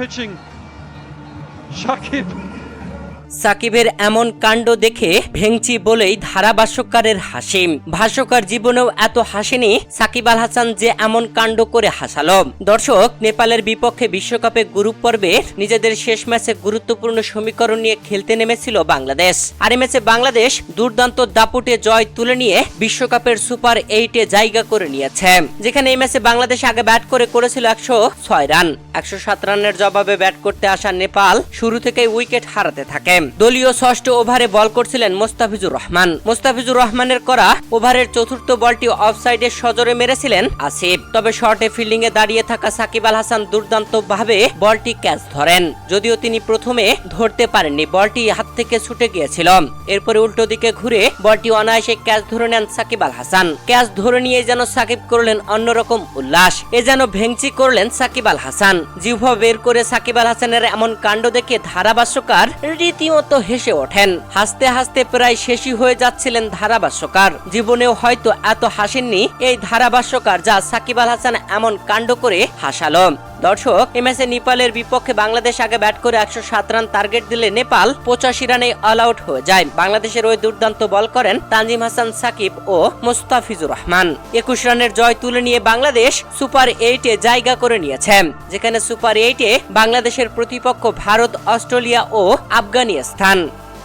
pitching. Shakib. সাকিবের এমন কাণ্ড দেখে ভেংচি বলেই ধারাভাষ্যকারের হাসি। ভাষ্যকার জীবনেও এত হাসেনি সাকিব আল হাসান যে এমন কাণ্ড করে হাসালো। দর্শক, নেপালের বিপক্ষে বিশ্বকাপে গ্রুপ পর্বে নিজেদের শেষ ম্যাচে গুরুত্বপূর্ণ সমীকরণ নিয়ে খেলতে নেমেছিল বাংলাদেশ। আর ম্যাচে বাংলাদেশ দুর্দান্ত দাপুটে জয় তুলে নিয়ে বিশ্বকাপের সুপার এইটে জায়গা করে নিয়েছে। যেখানে এই ম্যাচে বাংলাদেশ আগে ব্যাট করে করেছিল একশো ছয় রান। একশো সাত রানের জবাবে ব্যাট করতে আসা নেপাল শুরু থেকেই উইকেট হারাতে থাকে। দলীয় ষষ্ঠ ওভারে বল করছিলেন মোস্তাফিজুর রহমান। মোস্তাফিজুর রহমানের করা ওভারের চতুর্থ বলটি অফসাইডে সজোরে মেরেছিলেন আসিফ। তবে শর্টে ফিল্ডিং এ দাঁড়িয়ে থাকা সাকিব আল হাসান দুর্দান্ত ভাবে বলটি ক্যাচ ধরেন। যদিও তিনি প্রথমে ধরতে পারেননি, বলটি হাত থেকে ছুটে গিয়েছিল। এরপরে উল্টো দিকে ঘুরে বলটি অনায়াসে ক্যাচ ধরে নেন সাকিব আল হাসান। ক্যাচ ধরে নিয়ে যেন সাকিব করলেন অন্যরকম উল্লাস, এ যেন ভেংচি করলেন সাকিব আল হাসান। জিহ্ব বের করে সাকিব আল হাসানের এমন কাণ্ড দেখে ধারাভাষ্যকার রীতিমতো হেসে ওঠেন। হাসতে হাসতে প্রায় শেষই হয়ে যাচ্ছিলেন ধারাভাষ্যকার। জীবনেও হয়তো এত হাসেননি, এই ধারাভাষ্যকার যা সাকিব আল হাসান এমন কাণ্ড করে হাসালো। দর্শক ম্যাচে নেপালের বিপক্ষে বাংলাদেশ আগে ব্যাট করে একশো সাত রান টার্গেট দিলে নেপাল পঁচাশি রানে অল আউট হয়ে যায়। বাংলাদেশের ওই দুর্দান্ত বল করেন তানজিম হাসান সাকিব ও মোস্তাফিজুর রহমান। একুশ রানের জয় তুলে নিয়ে বাংলাদেশ সুপার এইটে জায়গা করে নিয়েছে। যেখানে সুপার এইটে বাংলাদেশের প্রতিপক্ষ ভারত, অস্ট্রেলিয়া ও আফগানিস্তান।